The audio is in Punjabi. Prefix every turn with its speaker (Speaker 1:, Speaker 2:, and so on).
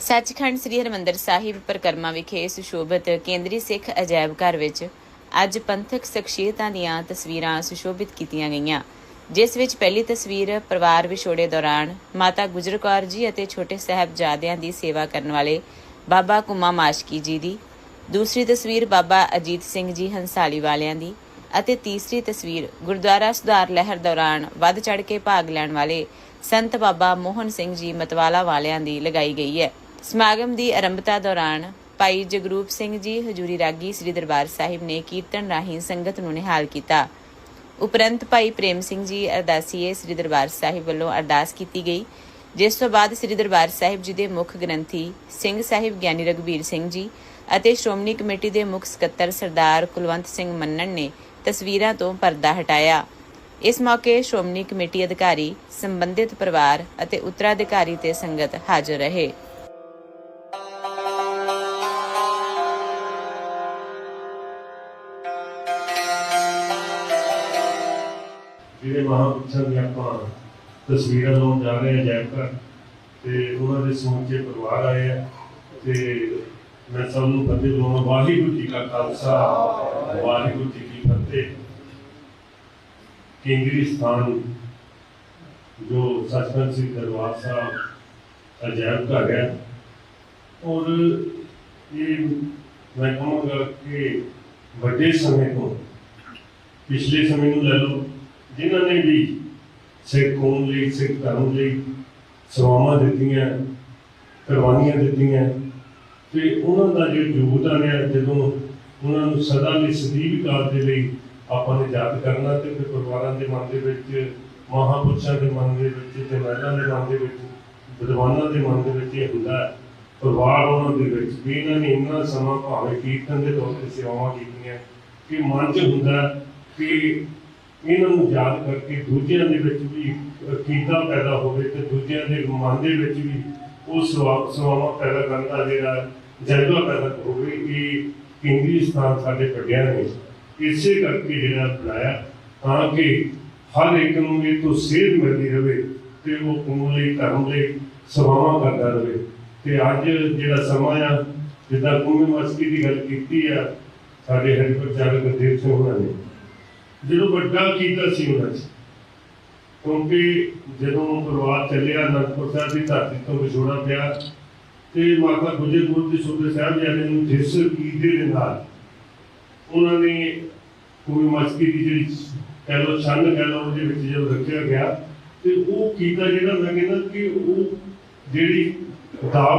Speaker 1: ਸੱਚਖੰਡ ਸ੍ਰੀ ਹਰਿਮੰਦਰ ਸਾਹਿਬ ਪਰਿਕਰਮਾ ਵਿਖੇ ਸੁਸ਼ੋਭਿਤ ਕੇਂਦਰੀ ਸਿੱਖ ਅਜਾਇਬ ਘਰ ਵਿੱਚ ਅੱਜ ਪੰਥਕ ਸ਼ਖਸੀਅਤਾਂ ਦੀਆਂ ਤਸਵੀਰਾਂ ਸੁਸ਼ੋਭਿਤ ਕੀਤੀਆਂ ਗਈਆਂ, ਜਿਸ ਵਿੱਚ ਪਹਿਲੀ ਤਸਵੀਰ ਪਰਿਵਾਰ ਵਿਛੋੜੇ ਦੌਰਾਨ ਮਾਤਾ ਗੁਜਰ ਕੌਰ ਜੀ ਅਤੇ ਛੋਟੇ ਸਾਹਿਬਜ਼ਾਦਿਆਂ ਦੀ ਸੇਵਾ ਕਰਨ ਵਾਲੇ ਬਾਬਾ ਕੁਮਾ ਮਾਸ਼ਕੀ ਜੀ ਦੀ, ਦੂਸਰੀ ਤਸਵੀਰ ਬਾਬਾ ਅਜੀਤ ਸਿੰਘ ਜੀ ਹੰਸਾਲੀ ਵਾਲਿਆਂ ਦੀ ਅਤੇ ਤੀਸਰੀ ਤਸਵੀਰ ਗੁਰਦੁਆਰਾ ਸੁਧਾਰ ਲਹਿਰ ਦੌਰਾਨ ਵੱਧ ਚੜ ਕੇ ਭਾਗ ਲੈਣ ਵਾਲੇ ਸੰਤ ਬਾਬਾ ਮੋਹਨ ਸਿੰਘ ਜੀ ਮਤਵਾਲਾ ਵਾਲਿਆਂ ਦੀ ਲਗਾਈ ਗਈ ਹੈ। ਸਮਾਗਮ ਦੀ ਆਰੰਭਤਾ ਦੌਰਾਨ ਭਾਈ ਜਗਰੂਪ ਸਿੰਘ ਜੀ, ਹਜੂਰੀ ਰਾਗੀ ਸ੍ਰੀ ਦਰਬਾਰ ਸਾਹਿਬ ਨੇ ਕੀਰਤਨ ਰਾਹੀਂ ਸੰਗਤ ਨੂੰ ਨਿਹਾਲ ਕੀਤਾ। ਉਪਰੰਤ ਭਾਈ ਪ੍ਰੇਮ ਸਿੰਘ ਜੀ, ਅਰਦਾਸੀਏ ਸ੍ਰੀ ਦਰਬਾਰ ਸਾਹਿਬ ਵੱਲੋਂ ਅਰਦਾਸ ਕੀਤੀ ਗਈ। ਜਿਸ ਤੋਂ ਬਾਅਦ ਸ੍ਰੀ ਦਰਬਾਰ ਸਾਹਿਬ ਜੀ ਦੇ ਮੁੱਖ ਗ੍ਰੰਥੀ ਸਿੰਘ ਸਾਹਿਬ ਗਿਆਨੀ ਰਗਵੀਰ ਸਿੰਘ ਜੀ ਅਤੇ ਸ਼੍ਰੋਮਣੀ ਕਮੇਟੀ ਦੇ ਮੁੱਖ ਸਕੱਤਰ ਸਰਦਾਰ ਕੁਲਵੰਤ ਸਿੰਘ ਮੰਨਣ ਨੇ ਤਸਵੀਰਾਂ ਤੋਂ ਪਰਦਾ ਹਟਾਇਆ। ਇਸ ਮੌਕੇ ਸ਼੍ਰੋਮਣੀ ਕਮੇਟੀ ਅਧਿਕਾਰੀ, ਸੰਬੰਧਿਤ ਪਰਿਵਾਰ ਅਤੇ ਉੱਤਰਾਧਿਕਾਰੀ ਤੇ ਸੰਗਤ ਹਾਜ਼ਰ ਰਹੇ।
Speaker 2: ਜਿਹੜੇ ਮਹਾਂਪੁਰਸ਼ਾਂ ਦੀਆਂ ਆਪਾਂ ਤਸਵੀਰਾਂ ਲਾਉਣ ਜਾ ਰਹੇ ਹਾਂ ਅਜਾਇਬ ਘਰ, ਤੇ ਉਹਨਾਂ ਦੇ ਸਮੁੱਚੇ ਪਰਿਵਾਰ ਆਏ ਆ, ਤੇ ਮੈਂ ਸਭ ਨੂੰ ਫਤਿਹ ਬੁਲਾਉਣਾ ਵਾਹਿਗੁਰੂ ਜੀ ਕਾ ਖਾਲਸਾ, ਵਾਹਿਗੁਰੂ ਜੀ ਕੀ ਫਤਿਹ। ਕੇਂਦਰੀ ਸਥਾਨ ਜੋ ਸੱਚਖੰਡ ਸਿੰਘ ਦਰਬਾਰ ਸਾਹਿਬ ਅਜਾਇਬ ਘਰ ਹੈ, ਔਰ ਇਹ ਮੈਂ ਕਹਾਂਗਾ ਕਿ ਵੱਡੇ ਸਮੇਂ ਤੋਂ, ਪਿਛਲੇ ਸਮੇਂ ਨੂੰ ਲੈ ਲਓ ਜਿਨ੍ਹਾਂ ਨੇ ਵੀ ਸਿੱਖ ਕੌਮ ਲਈ, ਸਿੱਖ ਧਰਮ ਲਈ ਸੇਵਾਵਾਂ ਦਿੱਤੀਆਂ, ਕੁਰਬਾਨੀਆਂ ਦਿੱਤੀਆਂ, ਤੇ ਉਹਨਾਂ ਦਾ ਜੋ ਯੋਗਦਾਨ ਹੈ ਜਦੋਂ ਉਹਨਾਂ ਨੂੰ ਸਦਾ ਲਈ ਸਦੀਵ ਕਾਲ ਦੇ ਲਈ ਆਪਾਂ ਨੇ ਯਾਦ ਕਰਨਾ ਤੇ ਫਿਰ ਪਰਿਵਾਰਾਂ ਦੇ ਮਨ ਦੇ ਵਿੱਚ, ਮਹਾਂਪੁਰਸ਼ਾਂ ਦੇ ਮਨ ਦੇ ਵਿੱਚ ਤੇ ਮਹਿਲਾਂ ਦੇ ਮਨ ਦੇ ਵਿੱਚ, ਵਿਦਵਾਨਾਂ ਦੇ ਮਨ ਦੇ ਵਿੱਚ ਇਹ ਹੁੰਦਾ ਹੈ। ਪਰਿਵਾਰ ਉਹਨਾਂ ਦੇ ਵਿੱਚ ਵੀ ਇਹਨਾਂ ਨੇ ਇੰਨਾ ਸਮਾਂ ਭਾਵੇਂ ਕੀਰਤਨ ਦੇ ਤੌਰ ਤੇ ਸੇਵਾਵਾਂ ਕੀਤੀਆਂ ਕਿ ਮਨ 'ਚ ਹੁੰਦਾ ਕਿ ਇਹਨਾਂ ਨੂੰ ਯਾਦ ਕਰਕੇ ਦੂਜਿਆਂ ਦੇ ਵਿੱਚ ਵੀ ਅਕੀਦਾ ਪੈਦਾ ਹੋਵੇ ਤੇ ਦੂਜਿਆਂ ਦੇ ਮਨ ਦੇ ਵਿੱਚ ਵੀ ਉਹ ਸਵਾਬ ਸਵਾਵਾ ਪੈਦਾ ਕਰਨ ਦਾ ਜਿਹੜਾ ਜਜ਼ਬਾ ਪੈਦਾ ਹੋਵੇ ਕਿ ਕੇਂਦਰੀ ਸਥਾਨ ਸਾਡੇ ਵੱਡਿਆਂ ਨੇ ਇਸੇ ਕਰਕੇ ਜਿਹੜਾ ਬਣਾਇਆ, ਤਾਂ ਕਿ ਹਰ ਇੱਕ ਨੂੰ ਇਹ ਤੋਂ ਸੇਧ ਮਿਲਦੀ ਰਹੇ ਤੇ ਉਹ ਕੌਮ ਲਈ, ਧਰਮ ਲਈ ਸੇਵਾਵਾਂ ਕਰਦਾ ਰਹੇ ਤੇ ਅੱਜ ਜਿਹੜਾ ਸਮਾਂ ਆ, ਜਿੱਦਾਂ ਕੌਮੀ ਮਸਕੀ ਦੀ ਗੱਲ ਕੀਤੀ ਆ, ਸਾਡੇ ਹਰਿਪ੍ਰਚਾਰਕ ਗੁਰਦੇਵ ਸਿੰਘ ਹੋਣਾ ਨੇ ਜਦੋਂ ਵੱਡਾ ਕੀਤਾ ਸੀ ਉਹਨਾਂ 'ਚ ਕਿਉਂਕਿ ਜਦੋਂ ਪਰਿਵਾਰ ਚੱਲਿਆ, ਅਨੰਦਪੁਰ ਸਾਹਿਬ ਦੀ ਧਰਤੀ ਤੋਂ ਵਿਛੋੜਾ ਪਿਆ ਤੇ ਮਾਤਾ ਗੁਜਰ ਕੌਰ ਦੇ ਸਾਹਿਬ ਜੀ ਨੂੰ ਜਿਸ ਕੀਦੇ ਦੇ ਨਾਲ ਉਹਨਾਂ ਨੇ ਕੋਈ ਮਸਕੀ ਦੀ ਜਿਹੜੀ ਕਹਿ ਲਓ ਛੰਨ ਕਹਿ ਲਓ ਉਹਦੇ ਵਿੱਚ ਜਦੋਂ ਰੱਖਿਆ ਗਿਆ ਤੇ ਉਹ ਕੀਤਾ ਜਿਹੜਾ ਮੈਂ ਕਹਿੰਦਾ ਕਿ ਉਹ ਜਿਹੜੀ ਦਾਵਤ